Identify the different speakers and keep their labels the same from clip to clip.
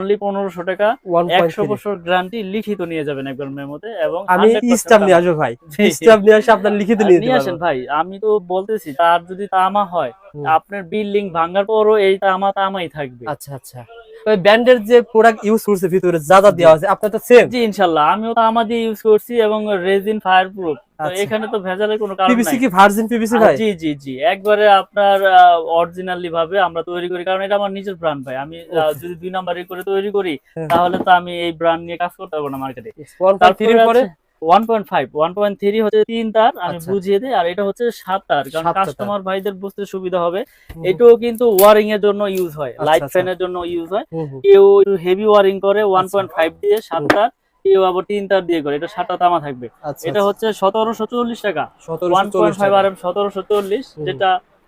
Speaker 1: Only পনেরোশো টাকা
Speaker 2: 1.3
Speaker 1: একশো বছর গ্যারান্টি লিখিত নিয়ে যাবেন একবার মেমোতে এবং
Speaker 2: আমি
Speaker 1: 100%
Speaker 2: নিয়ে আসব ভাই। নিয়ে আসে আপনার লিখিত নিয়ে
Speaker 1: নিয়ে আসেন ভাই আমি তো বলতেছি তার যদি তামা হয়। আপনার বিল্ডিং ভাঙার পরও এই তামা তামাই থাকবে।
Speaker 2: আচ্ছা আচ্ছা। ব্যান্ডের যে প্রোডাক্ট ইউজ করছে ভিতরে যা যা দেওয়া আছে আপনার তো সেম
Speaker 1: জি ইনশাল্লাহ। আমিও তামা দিয়ে ইউজ করছি এবং রেজিন ফায়ার প্রুফ
Speaker 2: আচ্ছা।
Speaker 1: এখানে তো ভেজালের কোনো কারণ
Speaker 2: পিভিসি কি ভার্জিন পিভিসি ভাই?
Speaker 1: জি জি জি। একবারে আপনার অরিজিনালি ভাবে আমরা তৈরি করি। কারণ এটা আমার নিজের ব্র্যান্ড ভাই। আমি যদি দুই নাম্বারে করে তৈরি করি
Speaker 2: হ্যাঁ।
Speaker 1: তাহলে তো আমি এই ব্র্যান্ড নিয়ে কাজ করতে পারব না মার্কেটে
Speaker 2: 1.3 পরে?
Speaker 1: One point five one point three হচ্ছে তিন তার আমি
Speaker 2: আচ্ছা।
Speaker 1: বুঝিয়ে দিই আর এটা হচ্ছে সাত তার কারণ কাস্টমার ভাইদের বুঝতে সুবিধা হবে। এটাও কিন্তু ওয়ারিং এর জন্য ইউজ হয়
Speaker 2: আচ্ছা,
Speaker 1: লাইট
Speaker 2: আচ্ছা।
Speaker 1: ফ্যানের জন্য ইউজ হয়। কেউ হেভি ওয়ারিং করে ওয়ান
Speaker 2: আচ্ছা।
Speaker 1: পয়েন্ট ফাইভ দিয়ে সাত তার কেউ আবার তিন তার দিয়ে করে এটা সাতটা তামা থাকবে।
Speaker 2: আচ্ছা
Speaker 1: এটা হচ্ছে সতেরোশো চল্লিশ টাকা one point five R M সতেরোশো চল্লিশ যেটা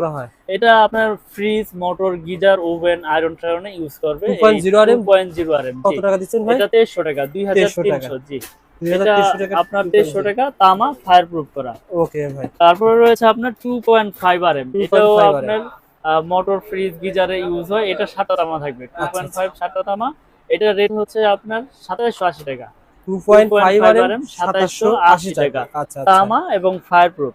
Speaker 2: করা হয়।
Speaker 1: এটা আপনার fridge motor geyser oven iron টায়রনে use করবে।
Speaker 2: 2.0 RM?
Speaker 1: 2.0 RM
Speaker 2: কত টাকা দিচ্ছেন ভাই?
Speaker 1: এটা 2300 টাকা
Speaker 2: 2300
Speaker 1: 2300 জি। এটা
Speaker 2: 2300
Speaker 1: আপনার 2300 টাকা তামা ফায়ার প্রুফ করা।
Speaker 2: ওকে ভাই।
Speaker 1: তারপরে রয়েছে আপনার 2.5 RM
Speaker 2: 2.5
Speaker 1: এটাও
Speaker 2: RM
Speaker 1: আপনার মোটর ফ্রিজ গিজারে ইউজ হয়। এটা সাতটা তামা থাকবে।
Speaker 2: আচ্ছা,
Speaker 1: 2.5 সাতটা তামা। এটার রেট হচ্ছে আপনার 2780 টাকা।
Speaker 2: 2.5 আর
Speaker 1: 2780
Speaker 2: 2780 টাকা।
Speaker 1: টাকা।
Speaker 2: আচ্ছা আচ্ছা।
Speaker 1: তামা এবং ফায়ার প্রুফ।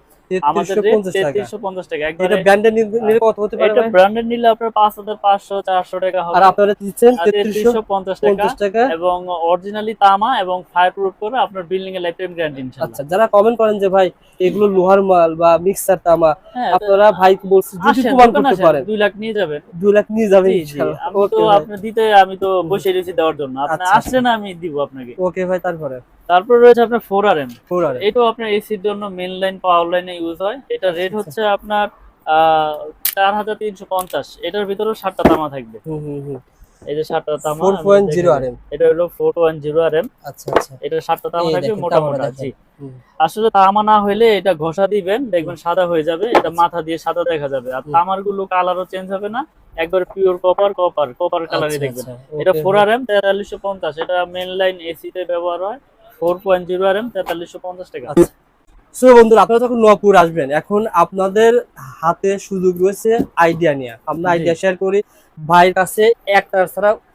Speaker 1: আমাদের রেট
Speaker 2: 3350 টাকা।
Speaker 1: তেত্রিশশো পঞ্চাশ টাকা।
Speaker 2: এটা
Speaker 1: একবারে
Speaker 2: ব্র্যান্ডের নিলে কত হতে পারে
Speaker 1: এটা
Speaker 2: ভাই?
Speaker 1: ব্র্যান্ডেড নিলে আপনার পাঁচ হাজার পাঁচশো চারশো টাকা
Speaker 2: আর
Speaker 1: হবে
Speaker 2: আপনারা দিচ্ছেন
Speaker 1: তেত্রিশশো পঞ্চাশ টাকা।
Speaker 2: 3350 টাকা।
Speaker 1: এবং অরিজিনালি তামা এবং ফায়ার প্রুফ করে আপনার বিল্ডিং এর লাইফ টাইম গ্যারান্টি
Speaker 2: আচ্ছা যারা কমেন্ট করেন যে ভাই এগুলো লোহার মাল বা মিক্সার তামা
Speaker 1: হ্যাঁ
Speaker 2: আপনারা ভাই বলছি যদি প্রমাণ করতে পারেন।
Speaker 1: দুই লাখ নিয়ে যাবেন।
Speaker 2: 2 লাখ নিয়ে যাবেন ইনশাআল্লাহ।
Speaker 1: আমি তো আপনি দিতে আমি তো বসে রয়েছি দেওয়ার জন্য। আপনি
Speaker 2: আচ্ছা,
Speaker 1: আসলে না আমি দিব আপনাকে।
Speaker 2: ওকে ভাই তারপরে।
Speaker 1: তারপর রয়েছে আপনার ফোর আর এম
Speaker 2: 4 আর
Speaker 1: এটাও আপনার এসির জন্য মেন লাইন পাওয়ার লাইনে ইউজ হয়। এটা রেট হচ্ছে আপনার চার হাজার তিনশো পঞ্চাশ। এটার ভিতরেও সাতটা তামা থাকবে।
Speaker 2: হুম হুম হুম।
Speaker 1: এই যে সাতটা তামা
Speaker 2: 4.0 আর এম
Speaker 1: এটা হলো four one zero R M
Speaker 2: আচ্ছা আচ্ছা।
Speaker 1: এটা সাতটা তামা থাকবে মোটা মোটা জি। আসলে তামা না হলে এটা ঘষা দিবেন দেখবেন সাদা হয়ে যাবে এটা মাথা দিয়ে সাদা দেখা যাবে। আর তামারগুলো কালারও চেঞ্জ হবে না একবার পিওর কপার কপার কপার কালারই
Speaker 2: আচ্ছা,
Speaker 1: দেখবেন।
Speaker 2: আচ্ছা,
Speaker 1: এটা ফোর আর এম তেতাল্লিশশো পঞ্চাশ এটা মেন লাইন ব্যবহার হয়। Four point zero R M তেতাল্লিশশো পঞ্চাশ টাকা।
Speaker 2: আচ্ছা। সো বন্ধুরা আপনারা যখন নপুর আসবেন এখন আপনাদের হাতে সুযোগ রয়েছে আইডিয়া নিয়ে। আমরা আইডিয়া শেয়ার করি ভাইয়ের কাছে একটা ছাড়া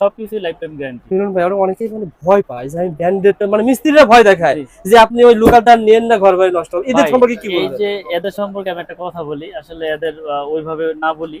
Speaker 1: সবকিছু লাইফ টাইম গ্যারান্টি
Speaker 2: শুনুন ভাই ওরা অনেকেই মানে ভয় পায় যে আমি ব্র্যান্ডেড মানে মিস্ত্রিরা ভয় দেখায় যে আপনি ওই লোকালটা নেন না ঘর বাড়ি নষ্ট। হবে এদের সম্পর্কে কি
Speaker 1: এই যে এদের সম্পর্কে আমি একটা কথা বলি। আসলে এদের ওইভাবে না বলি।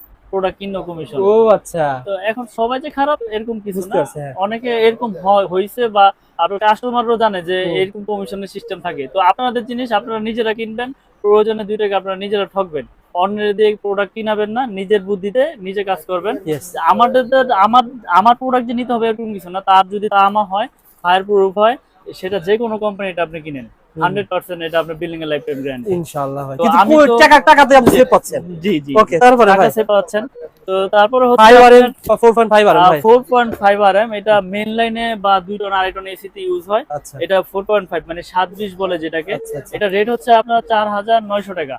Speaker 1: প্রোডাক্ট কমিশন
Speaker 2: ও আচ্ছা।
Speaker 1: তো এখন সবাই যে খারাপ এরকম কিছু না।
Speaker 2: হ্যাঁ।
Speaker 1: অনেকে এরকম হয়েছে বা আপনার কাস্টমারও জানে যে এরকম কমিশনের সিস্টেম থাকে। তো আপনাদের জিনিস আপনারা নিজেরা কিনবেন প্রয়োজনে দুই টাকা আপনারা নিজেরা ঠকবেন। অন্যের দিয়ে প্রোডাক্ট কিনাবেন না নিজের বুদ্ধিতে নিজে কাজ করবেন। আমাদের তো- আমার আমার প্রোডাক্ট যে নিতে হবে এরকম কিছু না তার যদি তামা হয় ফায়ার প্রুফ হয় সেটা যে কোনো কোম্পানিটা আপনি কিনেন। হান্ড্রেড পার্সেন্ট এটা আপনার বিল্ডিং এর লাইফ টাইম গ্যারান্টি
Speaker 2: ইনশাআল্লাহ ভাই। কিন্তু টাকা টাকাতে আপনি সেভ পাচ্ছেন।
Speaker 1: জি জি
Speaker 2: ওকে তারপরে ভাই।
Speaker 1: সেভ পাচ্ছেন। তো তারপরে
Speaker 2: 5 আর
Speaker 1: হচ্ছে
Speaker 2: 4.5 আর ভাই।
Speaker 1: Four point five R M এটা মেন লাইনে বা দুই টন আড়াই টন এসিতে ইউজ হয়।
Speaker 2: আচ্ছা।
Speaker 1: এটা ফোর পয়েন্ট ফাইভ মানে সাত বিশ বলে যেটাকে।
Speaker 2: আচ্ছা আচ্ছা।
Speaker 1: এটা রেট হচ্ছে আপনার চার হাজার নয়শো টাকা।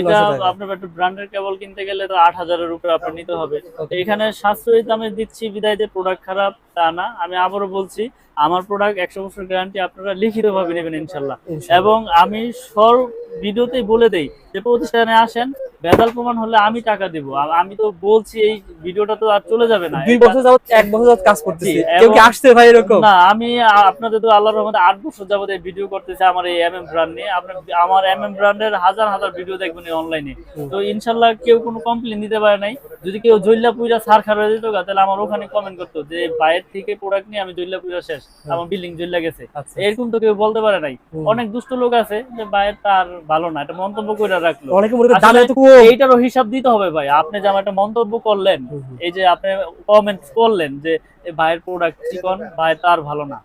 Speaker 1: এটা আপনার একটা ব্র্যান্ডের কেবল কিনতে গেলে তো আট হাজারের উপরে আপনার নিতে হবে। এখানে সাশ্রয়ী দামে দিচ্ছি বিদায় যে প্রোডাক্ট খারাপ তা না। আমি আবারও বলছি আমার প্রোডাক্ট একশো বছর গ্যারান্টি আপনারা লিখিত ভাবে নেবেন ইনশাল্লাহ। এবং আমি সব ভিডিওতেই বলে দেই যে প্রতিষ্ঠানে আসেন। ভেজাল প্রমাণ হলে আমি টাকা দিব। আমি তো বলছি এই ভিডিওটা তো আর চলে যাবে না।
Speaker 2: দুই বছর যাবত এক বছর যাবত কাজ করতেছি। কেউ কি আসছে ভাই এরকম?
Speaker 1: না আমি আপনাদের তো আল্লাহর রহমতে আট বছর যাবত এই ভিডিও করতেছি আমার এই এমএম ব্র্যান্ড নিয়ে। আপনার আমার এমএম ব্র্যান্ডের হাজার হাজার ভিডিও দেখবেন অনলাইনে তো ইনশাল্লাহ কেউ কোনো কমপ্লেন দিতে পারে নাই। যদি কেউ জৈল্লা পুইরা সার খারাপ দিত গা, তাহলে আমার ওখানে কমেন্ট করতো যে বাইরের থেকে প্রোডাক্ট নিয়ে আমি জৈল্লা পুইরা শেষ। আমার বিল্ডিং জৈল্লা গেছে।
Speaker 2: আচ্ছা।
Speaker 1: এরকম তো কেউ বলতে পারে নাই। অনেক দুষ্ট লোক আছে যে বাইরের তার ভালো না। এটা মন্তব্য করে রাখল।
Speaker 2: অনেকে মনে করে দাম এত কম
Speaker 1: এইটারও হিসাব দিতে হবে ভাই। আপনি যে আমার একটা মন্তব্য করলেন। এই যে আপনি কমেন্টস করলেন যে ভাইয়ের প্রোডাক্ট চিকন ভাই তার ভালো না।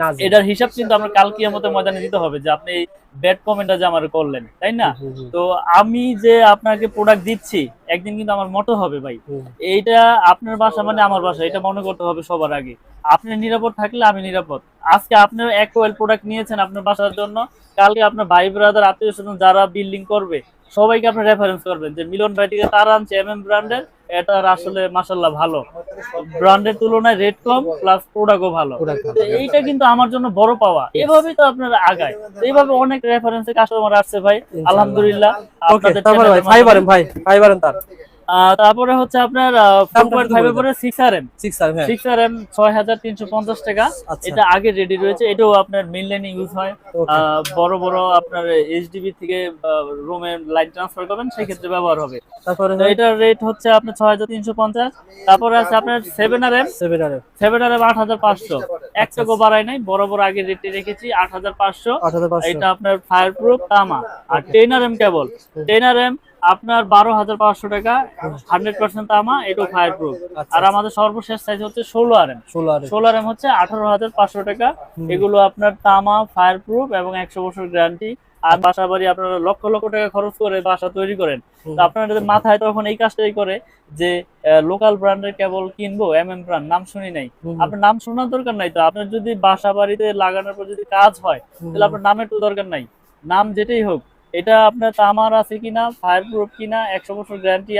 Speaker 2: না
Speaker 1: এটার হিসাব কিন্তু আমরা কাল কিয়ামতের ময়দানে দিতে হবে যে আপনি ব্যাড কমেন্টটা যে আমার করলেন তাই না? তো আমি যে আপনাকে প্রোডাক্ট দিচ্ছি একদিন কিন্তু আমার মতো হবে ভাই। এইটা আপনার বাসা মানে আমার বাসা এটা মনে করতে হবে সবার আগে। আপনি নিরাপদ থাকলে আমি নিরাপদ। আজকে আপনার এক ওয়েল প্রোডাক্ট নিয়েছেন আপনার বাসার জন্য কালকে আপনার ভাই ব্রাদার আত্মীয় স্বজন যারা বিল্ডিং করবে সবাইকে আপনি রেফারেন্স করবেন যে মিলন ভাই থেকে তার আনছে এম এম ব্র্যান্ডের এটার আসলে মাসাল্লাহ ভালো। ব্র্যান্ডের তুলনায় রেট কম প্লাস প্রোডাক্টও ভালো।
Speaker 2: ভালো।
Speaker 1: এইটা কিন্তু আমার জন্য বড় পাওয়া। এভাবেই তো আপনারা আগায়। এইভাবে অনেক রেফারেন্সে কাস্টমার আসছে ভাই আলহামদুলিল্লাহ। আপনাদের
Speaker 2: তারপরে ভাই তার।
Speaker 1: তারপরে হচ্ছে আপনার ফোর পয়েন্ট ফাইভ এর পরে সিক্স আর এম
Speaker 2: 6 আর হ্যাঁ।
Speaker 1: সিক্স আর এম ছয় হাজার তিনশো পঞ্চাশ টাকা।
Speaker 2: আচ্ছা।
Speaker 1: এটা আগে রেডি রয়েছে এটাও আপনার মেন লাইনে ইউজ হয়। বড় বড় আপনার এইচডিবি থেকে রুমে লাইন ট্রান্সফার করবেন সেই ক্ষেত্রে ব্যবহার হবে।
Speaker 2: তারপরে
Speaker 1: এটার রেট হচ্ছে আপনার ছয় হাজার তিনশো পঞ্চাশ। তারপরে আছে আপনার সেভেন আর এম
Speaker 2: 7 আর
Speaker 1: সেভেন আর এম আট হাজার পাঁচশো। এক টাকা বাড়াই নাই বড় বড় আগে রেটে রেখেছি আট হাজার পাঁচশো।
Speaker 2: 8500
Speaker 1: এটা আপনার ফায়ার প্রুফ তামা। আর ten R M cable ten R M আপনার বারো হাজার পাঁচশো টাকা হান্ড্রেড পার্সেন্ট তামা এটাও ফায়ার প্রুফ
Speaker 2: আচ্ছা,
Speaker 1: আর আমাদের সর্বশেষ সাইজ হচ্ছে ষোলো আর এম
Speaker 2: 16
Speaker 1: ষোলো আর এম হচ্ছে আঠারো হাজার পাঁচশো টাকা। এগুলো আপনার তামা ফায়ার প্রুফ এবং একশো বছর গ্যারান্টি আর বাসা বাড়ি আপনারা লক্ষ লক্ষ টাকা খরচ করে বাসা তৈরি করেন। তো আপনাদের মাথায় তখন এই কাজটাই করে যে লোকাল ব্র্যান্ডের কেবল কিনবো এম এম ব্র্যান্ড নাম শুনি নাই। আপনার নাম শোনার দরকার নাই তো। আপনার যদি বাসা বাড়িতে লাগানোর পর যদি কাজ হয় তাহলে আপনার নামের তো দরকার নাই। নাম যেটাই হোক এটা আপনার তামার আছে কিনা ফায়ার প্রুফ কিনা একশো বছর গ্যারান্টি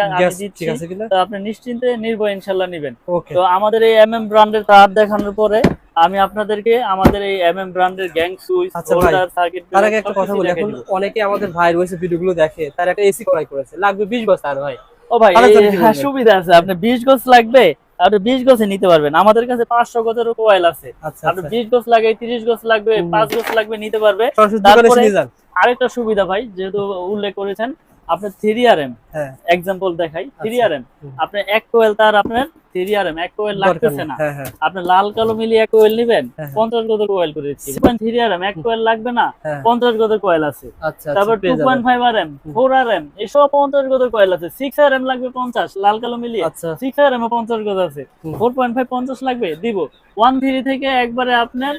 Speaker 1: আপনি নিশ্চিন্তে নির্ভয় ইনশাল্লাহ নিবেন। তো আমাদের এই এম এম ব্র্যান্ডের তার দেখানোর পরে আমি আপনাদেরকে আমাদের এই এম এম ব্র্যান্ডের গ্যাং সুইচ হোল্ডার সার্কিট
Speaker 2: তার আগে একটা কথা বলি এখন অনেকে আমাদের ভাই রয়েছে ভিডিওগুলো দেখে তার একটা এসি ক্রয় করেছে লাগবে 20 বছর আর ভাই।
Speaker 1: ও ভাই হ্যাঁ, সুবিধা আছে আপনি বিশ গজ লাগবে আপনি বিশ গজে নিতে পারবেন। আমাদের কাছে পাঁচশো গজের কোয়েল আছে।
Speaker 2: আচ্ছা
Speaker 1: আপনি
Speaker 2: আচ্ছা।
Speaker 1: বিশ গজ লাগে তিরিশ গজ লাগবে
Speaker 2: হুম।
Speaker 1: পাঁচ গজ লাগবে নিতে পারবে। তারপরে- আরেকটা সুবিধা ভাই যেহেতু উল্লেখ করেছেন আপনার থ্রি আর এম
Speaker 2: হ্যাঁ।
Speaker 1: এক্সাম্পল দেখাই থ্রি
Speaker 2: আচ্ছা।
Speaker 1: R M
Speaker 2: hmm.
Speaker 1: আপনি এক কোয়েল তার আপনার থ্রি আর এম এক কোয়েল লাগতেছে না।
Speaker 2: হ্যাঁ হ্যাঁ।
Speaker 1: আপনি লাল কালো মিলিয়ে এক কোয়েল নিবেন। পঞ্চাশ গজের কোয়েল করে দিচ্ছি। পয়েন্ট থ্রি আর এম এক কোয়েল লাগবে না
Speaker 2: হ্যাঁ।
Speaker 1: পঞ্চাশ গজের কোয়েল আছে।
Speaker 2: আচ্ছা
Speaker 1: তারপর
Speaker 2: আচ্ছা
Speaker 1: টু
Speaker 2: পেয়ে যাবেন।
Speaker 1: Point five R M four R M এসব পঞ্চাশ কয়েল আছে। সিক্স আর এম লাগবে পঞ্চাশ লাল কালো মিলিয়ে।
Speaker 2: আচ্ছা।
Speaker 1: সিক্স আর এম পঞ্চাশ গজ আছে। ফোর পয়েন্ট ফাইভ পঞ্চাশ লাগবে দিব। ওয়ান থ্রি থেকে একবারে আপনার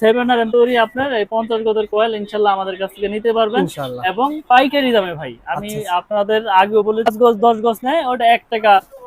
Speaker 1: সেভেন আর এম তৈরি আপনার এই পঞ্চাশ গজের কয়েল ইনশাল্লাহ আমাদের কাছ থেকে নিতে পারবেন।
Speaker 2: ইনশাআল্লাহ
Speaker 1: এবং পাইকারি দামে ভাই আমি আপনাদের আগে বলে পাঁচ গজ দশ গজ নেয় ওটা এক টাকা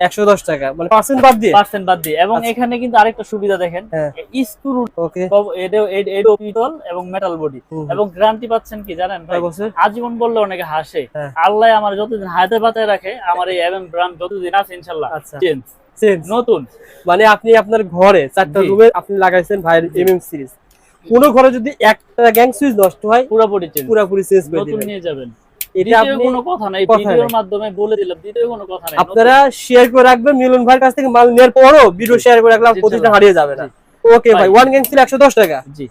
Speaker 2: একশো দশ টাকা মানে পার্সেন্ট বাদ দিয়ে?
Speaker 1: পার্সেন্ট বাদ দিয়ে। এবং
Speaker 2: আচ্ছা।
Speaker 1: এখানে কিন্তু আরেকটা সুবিধা দেখেন
Speaker 2: হ্যাঁ।
Speaker 1: স্ক্রু
Speaker 2: ওকে
Speaker 1: এডো পিতল এবং মেটাল বডি এবং গ্যারান্টি পাচ্ছেন কি জানেন ভাই? আজীবন বললে অনেকে হাসে।
Speaker 2: হ্যাঁ।
Speaker 1: আল্লাহ আমার যতদিন হাতে পাতায় রাখে আমার এই এমএম ব্র্যান্ড যতদিন আছে ইনশাল্লাহ।
Speaker 2: আচ্ছা।
Speaker 1: চেঞ্জ
Speaker 2: চেঞ্জ
Speaker 1: নতুন।
Speaker 2: মানে আপনি আপনার ঘরে চারটা। রুমে আপনি লাগাইছেন ভাইয়ের এমএম সিরিজ কোন ঘরে যদি একটা গ্যাং সুইচ নষ্ট হয়
Speaker 1: পুরোপুরি চেঞ্জ
Speaker 2: পুরোপুরি চেঞ্জ করে
Speaker 1: নতুন নিয়ে যাবেন।
Speaker 2: এটা আপনি
Speaker 1: কোনো কথা নাই ভিডিওর মাধ্যমে বলে দিলাম দ্বিতীয় কোনো কথা নাই
Speaker 2: আপনারা শেয়ার করে রাখবেন মিলন ভাইয়ের কাছ থেকে মাল নেওয়ার পরও ভিডিও শেয়ার করে
Speaker 1: রাখলাম
Speaker 2: প্রতিটা হারিয়ে যাবে না। ওকে ভাই। ওয়ান গ্যাং ছিল একশো দশ টাকা।
Speaker 1: জি।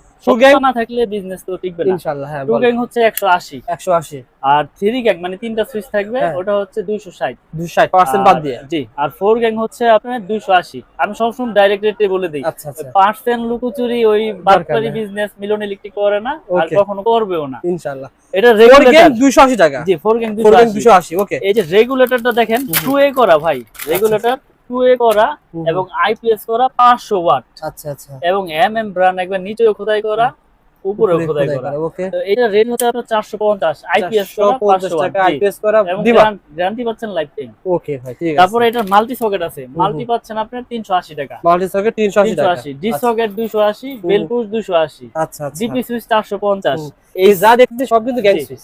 Speaker 1: না থাকলে বিজনেস তো টিকবে না।
Speaker 2: ইনশাল্লাহ হ্যাঁ
Speaker 1: টু গ্যাং হচ্ছে একশো আশি।
Speaker 2: একশো আশি।
Speaker 1: আর থ্রি গ্যাং মানে তিনটা সুইচ থাকবে
Speaker 2: হ্যাঁ।
Speaker 1: ওটা হচ্ছে দুইশো ষাট।
Speaker 2: দুশো ষাট পার্সেন্ট বাদ দিয়ে।
Speaker 1: জি আর ফোর গ্যাং হচ্ছে আপনার দুইশো আশি। আমি সবসময় ডাইরেক্ট রেটে বলে দিই।
Speaker 2: আচ্ছা আচ্ছা।
Speaker 1: পার্সেন্ট লুকোচুরি ওই বাটপারি বিজনেস মিলন ইলেকট্রিক করে না আর কখনো করবেও না। এটা রেগুলেটর
Speaker 2: টাকা।
Speaker 1: জি ফোর গ্যাং
Speaker 2: ফোর গ্যাং
Speaker 1: দুইশো
Speaker 2: দুশো আশি ওকে
Speaker 1: এই যে রেগুলেটরটা দেখেন টু এ করা ভাই। রেগুলেটর টু করা এবং আইপিএস করা পাঁচশো ওয়াট।
Speaker 2: আচ্ছা আচ্ছা।
Speaker 1: এবং এম এম ব্র্যান্ড একবার নিচেও খোদাই করা উপরেও খোদাই করা। তো এটা রেট হচ্ছে আপনার চারশো পঞ্চাশ আইপিএস করা
Speaker 2: পঞ্চাশ
Speaker 1: পাঁচশো
Speaker 2: টাকা আইপিএস করা
Speaker 1: এবং গ্যারান্টি পাচ্ছেন লাইফ টাইম
Speaker 2: ওকে ভাই ঠিক আছে।
Speaker 1: তারপরে এটার মাল্টি সকেট আছে। মাল্টি পাচ্ছেন আপনার তিনশো আশি টাকা।
Speaker 2: মাল্টি সকেট তিনশো আশি
Speaker 1: তিনশো
Speaker 2: টাকা
Speaker 1: আশি ডি সকেট দুইশো আশি বেল পুশ দুইশো আশি।
Speaker 2: আচ্ছা আচ্ছা।
Speaker 1: জিপি সুইচ চারশো পঞ্চাশ।
Speaker 2: হুম। এই যা দেখতে সব কিন্তু গ্যাং সুইচ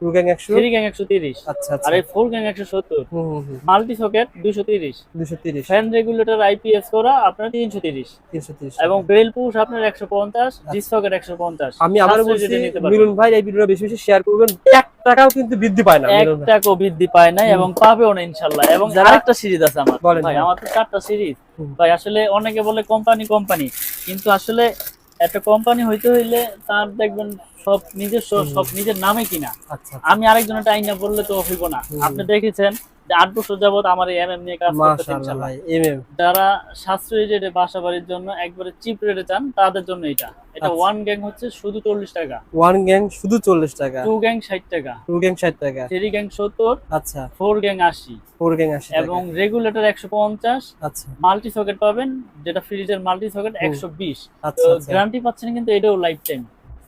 Speaker 2: টু গ্যাং একশো?
Speaker 1: থ্রি গ্যাং একশো তিরিশ।
Speaker 2: আচ্ছা আচ্ছা।
Speaker 1: আর এই ফোর গ্যাং একশো সত্তর। মাল্টি সকেট দুশো তিরিশ।
Speaker 2: দুশো তিরিশ।
Speaker 1: ফ্যান রেগুলেটর আইপিএস করা আপনার তিনশো তিরিশ।
Speaker 2: তিনশো তিরিশ
Speaker 1: এবং বেল পুশ আপনার একশো পঞ্চাশ ডি সকেট একশো পঞ্চাশ।
Speaker 2: আচ্ছা। আমি আবার বলছি মিলন ভাই এই ভিডিওটা বেশি বেশি শেয়ার করবেন। এক টাকাও কিন্তু বৃদ্ধি পায় না
Speaker 1: এক টাকাও বৃদ্ধি পায় এবং পাবেও না ইনশাল্লাহ। এবং আরেকটা সিরিজ আছে আমার। ভাই
Speaker 2: ভাই।
Speaker 1: আমার তো চারটা সিরিজ ভাই আসলে অনেকে বলে কোম্পানি কোম্পানি কিন্তু আসলে একটা কোম্পানি হইতে হইলে তার দেখবেন সব নিজস্ব সব নিজের নামে কিনা।
Speaker 2: আচ্ছা
Speaker 1: আমি আরেকজনের টাইনা বললে তো হইব না। আপনি দেখেছেন আট বছর যাবত আমার এই এমএম নিয়ে কাজ
Speaker 2: এমএম
Speaker 1: যারা সাশ্রয়ী রেটে বাসা বাড়ির জন্য একবারে চিপ রেটে চান তাদের জন্য এটা। এটা
Speaker 2: আচ্ছা।
Speaker 1: ওয়ান গ্যাং হচ্ছে শুধু চল্লিশ টাকা।
Speaker 2: ওয়ান গ্যাং শুধু চল্লিশ টাকা।
Speaker 1: টু গ্যাং ষাট টাকা।
Speaker 2: টু গ্যাং ষাট টাকা।
Speaker 1: থ্রি গ্যাং সত্তর
Speaker 2: আচ্ছা।
Speaker 1: ফোর গ্যাং আশি।
Speaker 2: ফোর গ্যাং আশি
Speaker 1: এবং রেগুলেটর একশো পঞ্চাশ।
Speaker 2: আচ্ছা।
Speaker 1: মাল্টি সকেট পাবেন যেটা ফ্রিজের মাল্টি সকেট একশো বিশ।
Speaker 2: আচ্ছা আচ্ছা।
Speaker 1: গ্যারান্টি পাচ্ছেন কিন্তু এটাও লাইফ টাইম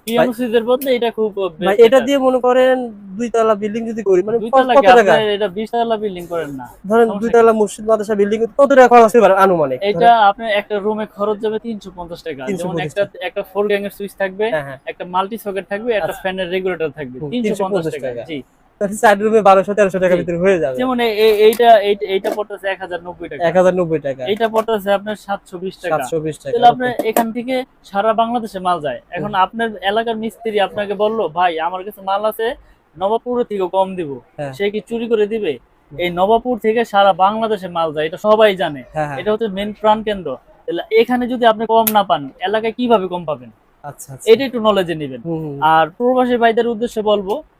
Speaker 1: পিয়ানো সুইচের বদলে এটা খুব
Speaker 2: ভাই এটা দিয়ে মনে করেন দুই তলা বিল্ডিং যদি করি মানে কত টাকা
Speaker 1: এটা বিশ তলা বিল্ডিং করেন না?
Speaker 2: ধরেন দুই তলা মসজিদ মাদ্রাসা বিল্ডিং কত টাকা খরচ হতে পারে আনুমানিক?
Speaker 1: এটা আপনার একটা রুমে খরচ যাবে তিনশো পঞ্চাশ টাকা।
Speaker 2: 350
Speaker 1: যেমন একটা একটা ফোর গ্যাং এর সুইচ থাকবে একটা মাল্টি সকেট থাকবে একটা
Speaker 2: আচ্ছা।
Speaker 1: ফ্যানের রেগুলেটর থাকবে
Speaker 2: হুম,
Speaker 1: তিনশো পঞ্চাশ
Speaker 2: 350
Speaker 1: টাকা। জি।
Speaker 2: চার রুমে বারোশো তেরোশো টাকার
Speaker 1: জি।
Speaker 2: ভিতরে হয়ে যাবে।
Speaker 1: যেমন এই- এই- এইটা এইটা পড়তেছে এক হাজার নব্বই টাকা।
Speaker 2: এক হাজার নব্বই টাকা।
Speaker 1: পড়তেছে আপনার সাতশো বিশ টাকা।
Speaker 2: সাতশো বিশ টাকা।
Speaker 1: তাহলে আপনার এখান থেকে সারা বাংলাদেশে মাল যায়। এখন আপনার এলাকার মিস্ত্রি আপনাকে বলল ভাই আমার কাছে মাল আছে নবাবপুর থেকে কম দিব।
Speaker 2: হ্যাঁ।
Speaker 1: সে কি চুরি করে দিবে? এই নবাবপুর থেকে সারা বাংলাদেশে মাল যায়। এটা সবাই জানে।
Speaker 2: হ্যাঁ হ্যাঁ।
Speaker 1: এটা হচ্ছে মেন প্রাণ কেন্দ্র। তাহলে এখানে যদি আপনি কম না পান এলাকায় কীভাবে কম পাবেন?
Speaker 2: আচ্ছা আচ্ছা।
Speaker 1: এটা একটু নলেজে নেবেন। আর প্রবাসী ভাইদের উদ্দেশ্যে বলব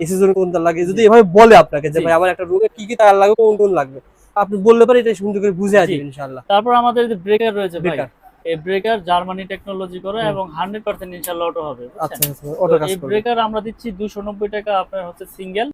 Speaker 2: এসির জন্য কোন তার লাগে? যদি এভাবে বলে আপনাকে যে ভাই আমার একটা রুমে কি কি তার লাগবে কোন কোন লাগবে? আপনি বললে পারে এটা সুন্দর করে বুঝে
Speaker 1: আছি
Speaker 2: আসবে ইনশাআল্লাহ।
Speaker 1: তারপর আমাদের যে ব্রেকার রয়েছে ভাই এই ব্রেকার জার্মানি টেকনোলজি করে এবং হান্ড্রেড পার্সেন্ট ইনশাল্লাহ অটো হবে
Speaker 2: আচ্ছা আচ্ছা অটো
Speaker 1: এই ব্রেকার আমরা দিচ্ছি দুশো নব্বই টাকা আপনার হচ্ছে সিঙ্গেল